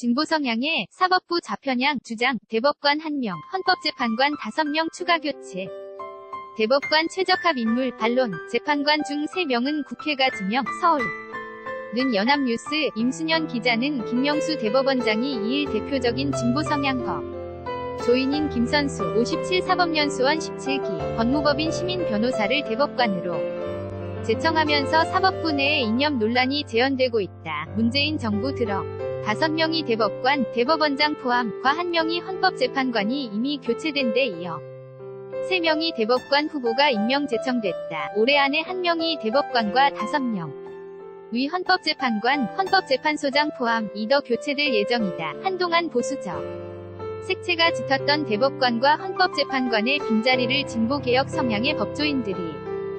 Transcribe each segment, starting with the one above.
진보 성향의 사법부 좌편향 주장, 대법관 1명, 헌법재판관 5명 추가 교체. 대법관 최적합 인물 반론, 재판관 중 3명은 국회가 지명, 서울. 는 연합뉴스 임순현 기자는 김명수 대법원장이 2일 대표적인 진보 성향법. 조인인 김선수 57 사법연수원 17기 법무법인 시민 변호사를 대법관으로 제청하면서 사법부 내에 이념 논란이 재현되고 있다. 문재인 정부 들어 5명이 대법관, 대법원장 포함 과 1명이 헌법재판관이 이미 교체된 데 이어 3명이 대법관 후보가 임명 제청됐다. 올해 안에 1명이 대법관과 5명. 위 헌법재판관, 헌법재판소장 포함 이더 교체될 예정이다. 한동안 보수적 색채가 짙었던 대법관과 헌법재판관의 빈자리를 진보개혁 성향의 법조인들이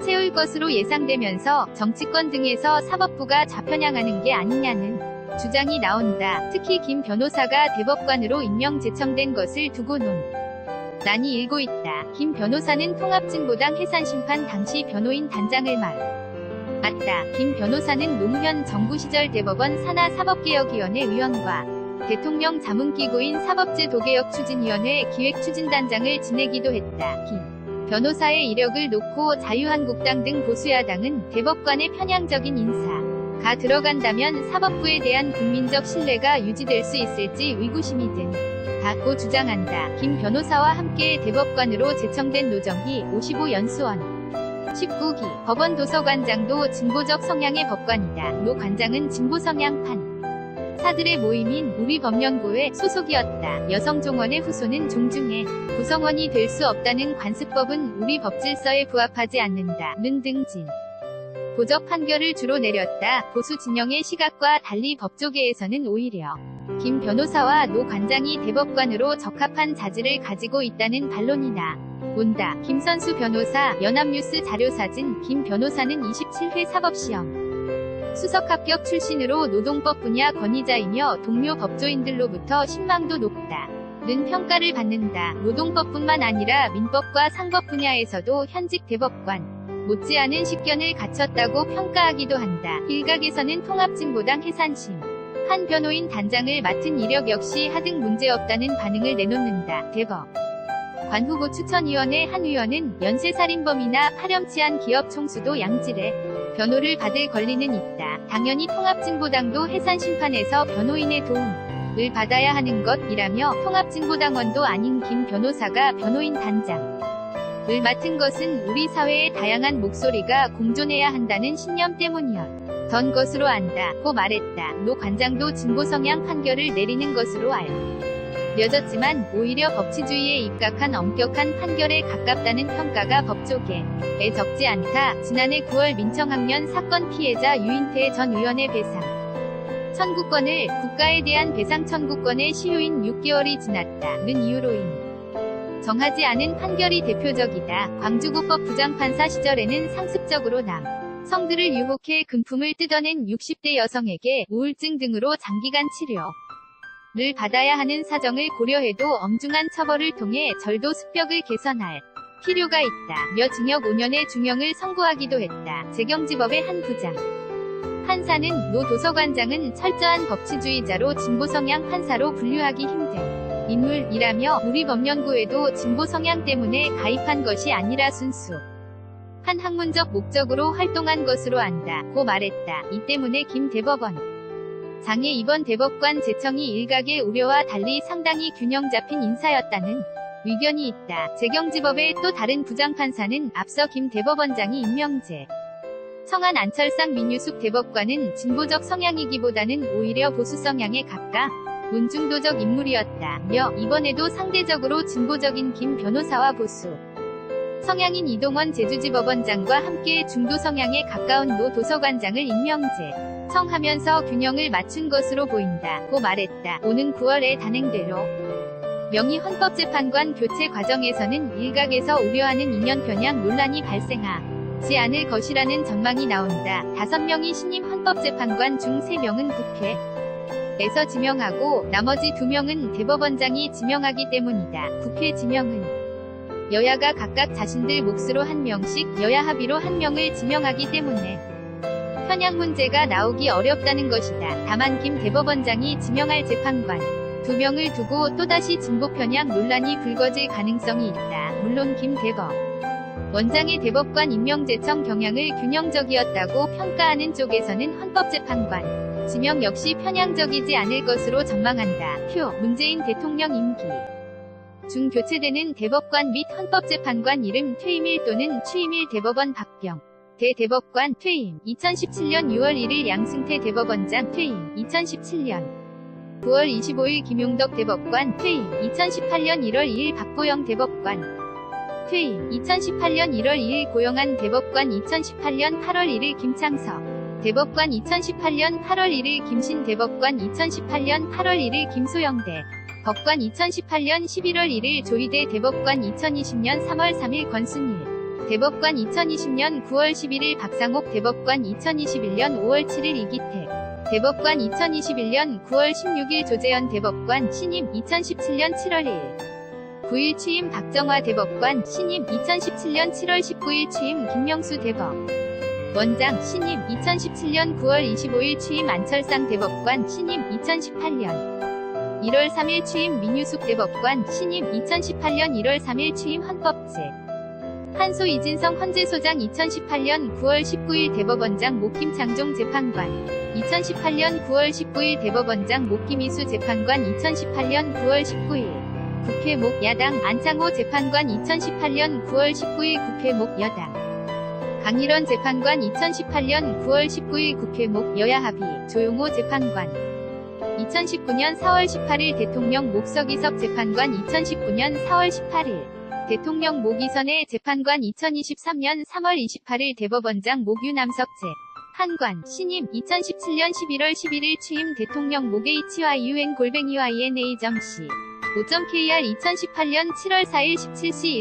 채울 것으로 예상되면서 정치권 등에서 사법부가 좌편향하는 게 아니냐는 주장이 나온다. 특히 김 변호사가 대법관으로 임명 제청된 것을 두고 논 난이 일고 있다. 김 변호사는 통합진보당 해산심판 당시 변호인 단장을 말. 맞다. 김 변호사는 노무현 정부 시절 대법원 산하 사법개혁위원회 위원과 대통령 자문기구인 사법제도개혁 추진위원회 기획추진단장을 지내기도 했다. 김 변호사의 이력을 놓고 자유한국당 등 보수야당은 대법관의 편향적인 인사 가 들어간다면 사법부에 대한 국민적 신뢰가 유지될 수 있을지 의구심이 든다고 주장한다. 김 변호사와 함께 대법관으로 제청된 노정희 55연수원 19기 법원 도서관장도 진보적 성향의 법관이다. 노 관장은 진보 성향 판 사들의 모임인 우리 법연구회 소속이었다. 여성종원의 후손은 종중에 구성원이 될 수 없다는 관습법은 우리 법질서에 부합하지 않는다. 는 등진. 보적 판결을 주로 내렸다. 보수 진영의 시각과 달리 법조계에서는 오히려 김 변호사와 노 관장이 대법관으로 적합한 자질을 가지고 있다는 반론이나 온다. 김선수 변호사 연합뉴스 자료사진 김 변호사는 27회 사법시험 수석 합격 출신으로 노동법 분야 권위자이며 동료 법조인들로부터 신망도 높다. 는 평가를 받는다. 노동법뿐만 아니라 민법과 상법 분야에서도 현직 대법관 못지않은 식견을 갖췄다고 평가하기도 한다. 일각에서는 통합진보당 해산심 한 변호인 단장을 맡은 이력 역시 하등 문제없다는 반응을 내놓는다. 대법 관 후보 추천위원회 한 위원은 연쇄살인범이나 파렴치한 기업 총수도 양질의 변호를 받을 권리는 있다. 당연히 통합진보당도 해산심판에서 변호인의 도움을 받아야 하는 것이라며 통합진보당원도 아닌 김 변호사가 변호인 단장 을 맡은 것은 우리 사회의 다양한 목소리가 공존해야 한다는 신념 때문이었. 던 것으로 안다고 말했다. 노 관장도 진보 성향 판결을 내리는 것으로 알. 려졌지만 오히려 법치주의에 입각한 엄격한 판결에 가깝다는 평가가 법조계에 적지 않다. 지난해 9월 민청학년 사건 피해자 유인태 전 의원의 배상 청구권을 국가에 대한 배상 청구권의 시효인 6개월이 지났다는 이유로인 정하지 않은 판결이 대표적이다. 광주고법 부장판사 시절에는 상습적으로 남 성들을 유혹해 금품을 뜯어낸 60대 여성에게 우울증 등으로 장기간 치료 를 받아야 하는 사정을 고려해도 엄중한 처벌을 통해 절도 습벽을 개선할 필요가 있다. 며 징역 5년의 중형을 선고하기도 했다. 재경지법의 한 부장. 판사는 노 도서관장은 철저한 법치주의자로 진보 성향 판사로 분류하기 힘든 인물이라며 우리 법연구에도 진보 성향 때문에 가입한 것이 아니라 순수. 한 학문적 목적으로 활동한 것으로 안다 고 말했다. 이 때문에 김 대법원. 장애 이번 대법관 제청이 일각의 우려와 달리 상당히 균형 잡힌 인사였다는 의견이 있다. 재경지법의 또 다른 부장판사는 앞서 김 대법원장이 임명제. 청한 안철상 민유숙 대법관은 진보적 성향이기보다는 오히려 보수 성향에 가까 문중도적 인물이었다며 이번에도 상대적으로 진보적인 김 변호사와 보수 성향인 이동원 제주지법원장과 함께 중도 성향에 가까운 노 도서관장을 임명제 청하면서 균형을 맞춘 것으로 보인다고 말했다. 오는 9월에 단행대로 명의 헌법재판관 교체 과정에서는 일각에서 우려하는 인연 편향 논란이 발생하지 않을 것이라는 전망이 나온다. 5명이 신임 헌법재판관 중 3명은 국회 에서 지명하고 나머지 2명은 대법원장이 지명하기 때문이다. 국회 지명은 여야가 각각 자신들 몫으로 한 명씩 여야 합의로 한 명을 지명하기 때문에 편향 문제가 나오기 어렵다는 것이다. 다만 김 대법원장이 지명할 재판관 두 명을 두고 또다시 진보 편향 논란이 불거질 가능성이 있다. 물론 김 대법 원장의 대법관 임명 제청 경향을 균형적이었다고 평가하는 쪽에서는 헌법재판관 지명 역시 편향적이지 않을 것으로 전망한다. 표. 문재인 대통령 임기. 중 교체되는 대법관 및 헌법재판관 이름 퇴임일 또는 취임일 대법원 박병 대대법관 퇴임. 2017년 6월 1일 양승태 대법원장 퇴임. 2017년 9월 25일 김용덕 대법관 퇴임. 2018년 1월 2일 박보영 대법관 퇴임. 2018년 1월 2일 고영한 대법관. 2018년 8월 1일 김창석 대법관 2018년 8월 1일 김신 대법관 2018년 8월 1일 김소영대 법관 2018년 11월 1일 조희대 대법관 2020년 3월 3일 권순일 대법관 2020년 9월 11일 박상옥 대법관 2021년 5월 7일 이기택 대법관 2021년 9월 16일 조재현 대법관 신임 2017년 7월 1일 9일 취임 박정화 대법관 신임 2017년 7월 19일 취임 김명수 대법 원장 신임 2017년 9월 25일 취임 안철상 대법관 신임 2018년. 1월 3일 취임 민유숙 대법관 신임 2018년 1월 3일 취임 헌법재 한소 이진성 헌재소장 2018년 9월 19일 대법원장 목김 장종 재판관. 2018년 9월 19일 대법원장 목김 이수 재판관 2018년 9월 19일 국회 목 야당 안창호 재판관 2018년 9월 19일 국회 목 여당 강일원 재판관 2018년 9월 19일 국회 목 여야 합의 조용호 재판관. 2019년 4월 18일 대통령 목석이석 재판관 2019년 4월 18일 대통령 모기선의 재판관 2023년 3월 28일 대법원장 목유남석재 한관 신임 2017년 11월 11일 취임 대통령 목 HYUN 골뱅이 YNA.C 5.KR 2018년 7월 4일 17시